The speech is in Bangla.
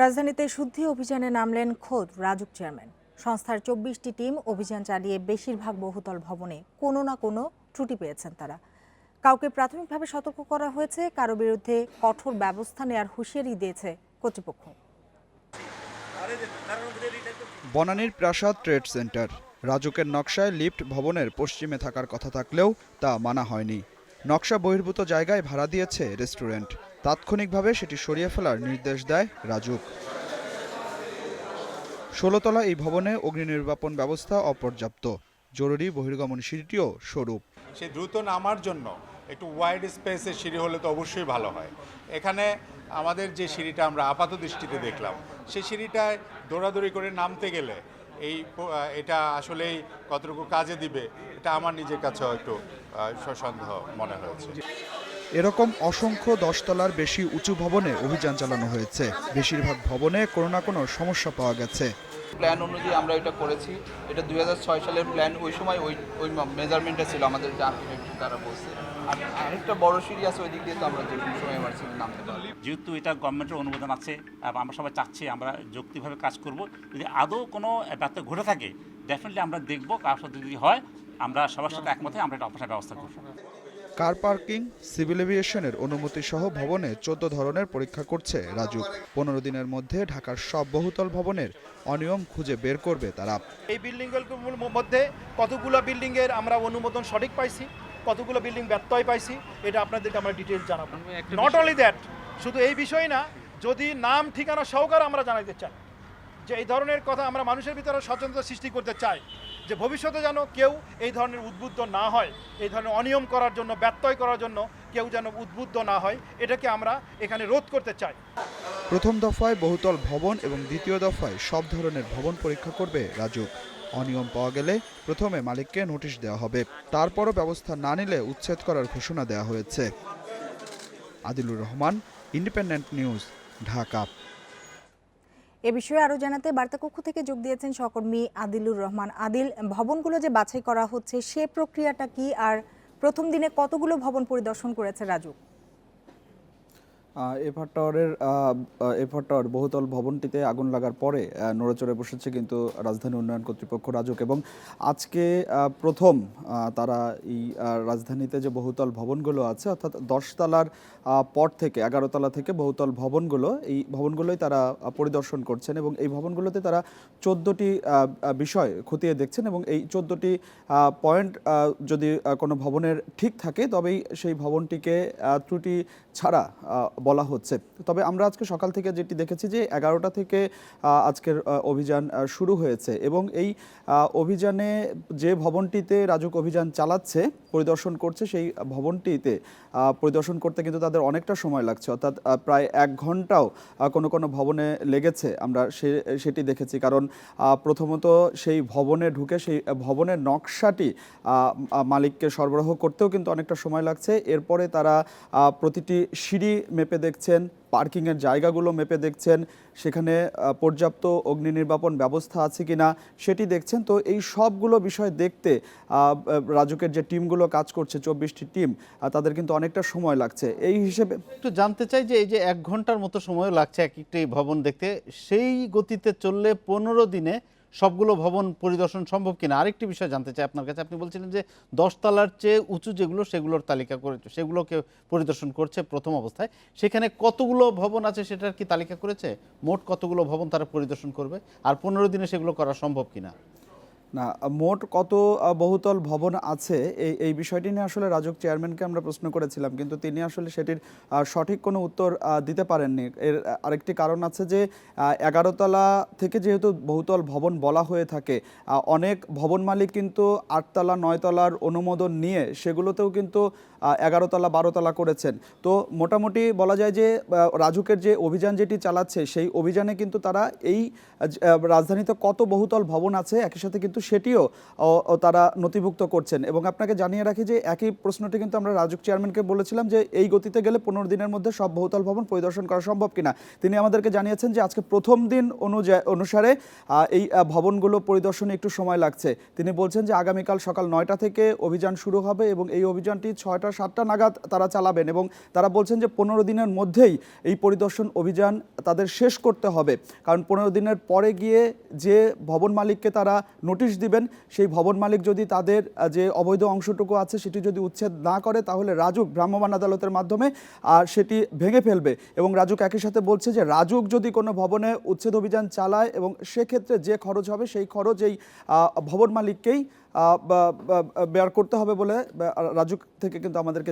রাজধানীতে শুদ্ধি অভিযানে নামলেন খোদ রাজুক চেয়ারম্যান। সংস্থার চব্বিশটি টিম অভিযান চালিয়ে বেশিরভাগ বহুতল ভবনে কোনো না কোনো ত্রুটি পেয়েছেন তারা। কাউকে প্রাথমিকভাবে সতর্ক করা হয়েছে, কারও বিরুদ্ধে কঠোর ব্যবস্থা নেওয়ার হুঁশিয়ারি দিয়েছে কর্তৃপক্ষ। বনানীর প্রাসাদ ট্রেড সেন্টার। রাজুকের নকশায় লিফট ভবনের পশ্চিমে থাকার কথা থাকলেও তা মানা হয়নি। নকশা বহির্ভূত জায়গায় ভাড়া দিয়েছে রেস্টুরেন্ট। তাৎক্ষণিকভাবে সেটি সরিয়ে ফেলার নির্দেশ দেয় রাজুক। ষোলোতলা এই ভবনে অগ্নি নির্বাপন ব্যবস্থা অপর্যাপ্ত। জরুরি বহির্গমন সিঁড়িটিও স্বরূপ। সে দ্রুত নামার জন্য একটু ওয়াইড স্পেসের সিঁড়ি হলে তো অবশ্যই ভালো হয়। এখানে আমাদের যে সিঁড়িটা আমরা আপাত দৃষ্টিতে দেখলাম সেই সিঁড়িটায় দৌড়াদৌড়ি করে নামতে গেলে এই এটা আসলেই কতটুকু কাজে দিবে, এটা আমার নিজের কাছে একটু সন্দেহ মনে হয়েছে। এরকম অসংখ্য দশতলার বেশি উঁচু ভবনে অভিযান চালানো হয়েছে। বেশিরভাগ ভবনে কোনো না কোনো সমস্যা পাওয়া গেছে। প্ল্যান অনুযায়ী আমরা এটা করেছি। এটা দু হাজার ছয় সালের প্ল্যান ওই সময় ওই ওই মেজারমেন্টটা ছিল আমাদের যে আর্কিটেক্ট তারা বলছে। আর আরেকটা বড় সিঁড়ি আছে ওই দিক দিয়ে তো আমরা যে কোনো সময় এমার্জেন্সি নামতে পারি যেহেতু এটা গভর্নমেন্টের অনুমোদন আছে আমরা সবাই চাচ্ছি আমরা যৌক্তিকভাবে কাজ করব। যদি আদৌ কোনো ব্যর্থ ঘটে থাকে ডেফিনেটলি আমরা দেখব কার সাথে যদি হয়। আমরা সবার সাথে একমত আমরা এটা অপসার ব্যবস্থা করব। কার পার্কিং সিভিল এভিয়েশনের অনুমতি সহ ভবনে চোদ্দ ধরনের পরীক্ষা করছে রাজুক। পনেরো দিনের মধ্যে ঢাকার সব বহুতল ভবনের অনিয়ম খুঁজে বের করবে তারা। এই বিল্ডিংগুলোর মধ্যে কতগুলো বিল্ডিংয়ের আমরা অনুমোদন সঠিক পাইছি কতগুলো বিল্ডিং ব্যত্যয় পাইছি এটা আপনাদেরকে আমরা ডিটেলস জানাব। নট অনলি দ্যাট শুধু এই বিষয় না যদি নাম ঠিকানা সহকারে আমরা জানাইতে চাই যে এই ধরনের কথা আমরা মানুষের ভিতরে সচেতনতা সৃষ্টি করতে চাই যে ভবিষ্যতে যেন কেউ এই ধরনের উদ্বুদ্ধ না হয়, এই ধরনের অনিয়ম করার জন্য, ব্যত্যয় করার জন্য কেউ যেন উদ্বুদ্ধ না হয়, এটাকে আমরা এখানে রোধ করতে চাই। প্রথম দফায় বহুতল ভবন এবং দ্বিতীয় দফায় সব ধরনের ভবন পরীক্ষা করবে রাজুক। অনিয়ম পাওয়া গেলে প্রথমে মালিককে নোটিশ দেওয়া হবে। তারপরও ব্যবস্থা না নিলে উচ্ছেদ করার ঘোষণা দেওয়া হয়েছে। Adilur Rahman, independent news, Dhaka. এ বিষয়ে আরও জানাতে বার্তাকক্ষ থেকে যোগ দিয়েছেন সহকর্মী আদিলুর রহমান। আদিল, ভবনগুলো যে বাছাই করা হচ্ছে, সে প্রক্রিয়াটা কি? আর প্রথম দিনে কতগুলো ভবন পরিদর্শন করেছে রাজু? এফআর টাওয়ারের এফআর টাওয়ার বহুতল ভবনটিতে আগুন লাগার পরে নড়েচড়ে বসেছে কিন্তু রাজধানী উন্নয়ন কর্তৃপক্ষ রাজুক এবং আজকে প্রথম তারা এই রাজধানীতে যে বহুতল ভবনগুলো আছে, অর্থাৎ দশতলার পর থেকে, এগারোতলা থেকে বহুতল ভবনগুলো, এই ভবনগুলোই তারা পরিদর্শন করছেন এবং এই ভবনগুলোতে তারা চোদ্দোটি বিষয় খতিয়ে দেখছেন এবং এই চোদ্দোটি পয়েন্ট যদি কোনো ভবনের ঠিক থাকে, তবেই সেই ভবনটিকে ত্রুটি ছাড়া বলা হচ্ছে। তবে আমরা আজকে সকাল থেকে যেটি দেখেছি যে এগারোটা থেকে আজকের অভিযান শুরু হয়েছে এবং এই অভিযানে যে ভবনটিতে রাজুক অভিযান চালাচ্ছে, পরিদর্শন করছে, সেই ভবনটিতে পরিদর্শন করতে কিন্তু তাদের অনেকটা সময় লাগছে। অর্থাৎ প্রায় এক ঘন্টাও কোনো কোনো ভবনে লেগেছে। আমরা সে, সেটি দেখেছি কারণ প্রথমত সেই ভবনে ঢুকে সেই ভবনের নকশাটি মালিককে সরবরাহ করতেও কিন্তু অনেকটা সময় লাগছে। এরপরে তারা প্রতিটি সিঁড়ি মেপে দেখছেন, পার্কিংয়ের জায়গাগুলো মেপে দেখছেন, সেখানে পর্যাপ্ত অগ্নি নির্বাপন ব্যবস্থা আছে কিনা সেটি দেখছেন। তো এই সবগুলো বিষয় দেখতে রাজুকের যে টিমগুলো কাজ করছে, চব্বিশটি টিম তাদের কিন্তু অনেকটা সময় লাগছে। এই হিসেবে একটু জানতে চাই যে এই যে এক ঘণ্টার মতো সময় লাগছে এক একটি ভবন দেখতে, সেই গতিতে চললে পনেরো দিনে সবগুলো ভবন পরিদর্শন সম্ভব কিনা? আরেকটি বিষয় জানতে চাই আপনার কাছে। আপনি বলছিলেন যে দশতলার চেয়ে উঁচু যেগুলো, সেগুলোর তালিকা করেছে সেগুলোকে পরিদর্শন করছে প্রথম অবস্থায়। সেখানে কতগুলো ভবন আছে সেটার কি তালিকা করেছে? মোট কতগুলো ভবন তারা পরিদর্শন করবে? আর পনেরো দিনে সেগুলো করা সম্ভব কিনা? না, মোট কত বহুতল ভবন আছে? এই এই বিষয়টি নিয়ে আসলে রাজক চেয়ারম্যানকে আমরা প্রশ্ন করেছিলাম, কিন্তু তিনি আসলে সেটির সঠিক কোনো উত্তর দিতে পারেননি। এর আরেকটি কারণ আছে যে এগারোতলা থেকে যেহেতু বহুতল ভবন বলা হয়ে থাকে অনেক ভবন মালিক কিন্তু আটতলা, নয়তলার অনুমোদন নিয়ে সেগুলোতেও কিন্তু এগারোতলা, বারোতলা করেছেন। তো মোটামুটি বলা যায় যে রাজুকের যে অভিযান যেটি চালাচ্ছে, সেই অভিযানে কিন্তু তারা এই রাজধানীতে কত বহুতল ভবন আছে, একই সাথে কিন্তু সেটিও তারা নথিভুক্ত করছেন। এবং আপনাকে জানিয়ে রাখি যে একই প্রশ্নটি কিন্তু আমরা রাজুক চেয়ারম্যানকে বলেছিলাম যে এই গতিতে গেলে পনেরো দিনের মধ্যে সব বহুতল ভবন পরিদর্শন করা সম্ভব কিনা। তিনি আমাদেরকে জানিয়েছেন যে আজকে প্রথম দিন অনুযায়ী, অনুসারে এই ভবনগুলো পরিদর্শনে একটু সময় লাগছে। তিনি বলছেন যে আগামীকাল সকাল নয়টা থেকে অভিযান শুরু হবে এবং এই অভিযানটি ছয়টা, সাতটা নাগাদ তারা চালাবেন এবং তারা বলছেন যে পনেরো দিনের মধ্যেই এই পরিদর্শন অভিযান তাদের শেষ করতে হবে। কারণ পনেরো দিনের পরে গিয়ে যে ভবন মালিককে তারা নোটিশ দিবেন, সেই ভবন মালিক যদি তাদের যে অবৈধ অংশটুকু আছে সেটি যদি উচ্ছেদ না করে, তাহলে রাজুক ভ্রাম্যমাণ আদালতের মাধ্যমে, আর সেটি ভেঙে ফেলবে। এবং রাজুক একই সাথে বলছে যে, রাজুক যদি কোনো ভবনে উচ্ছেদ অভিযান চালায় এবং সেক্ষেত্রে যে খরচ হবে, সেই খরচ এই ভবন মালিককেই বেয়ার করতে হবে বলে রাজুক থেকে কিন্তু আমাদেরকে